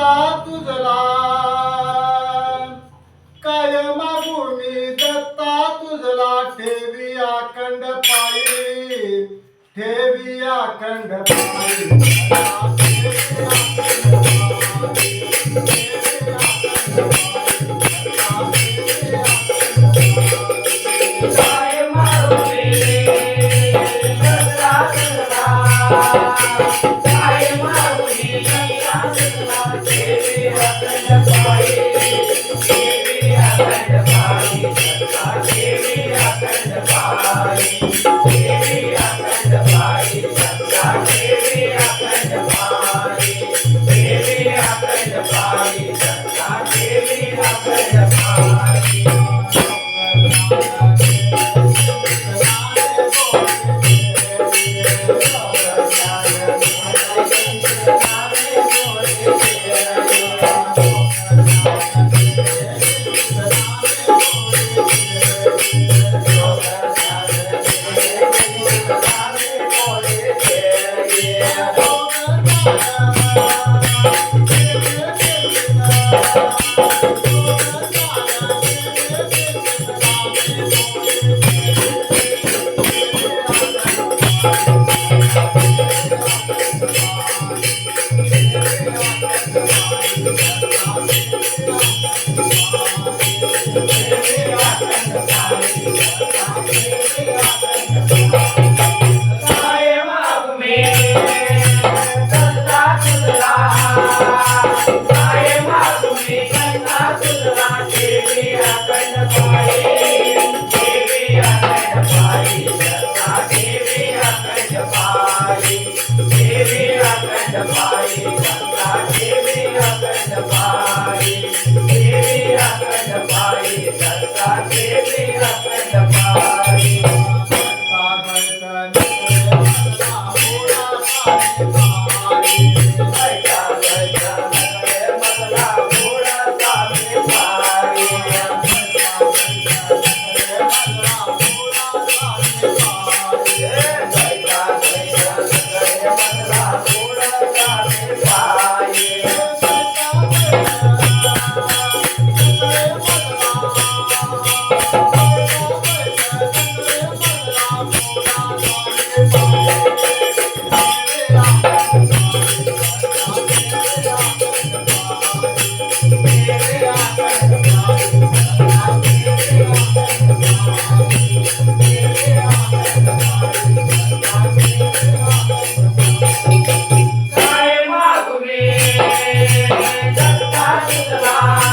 करता तुझला. काय मागू दत्ता तुझला ठेवी अखंड पायी ठेवी अखंड पायी Amen.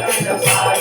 Bye.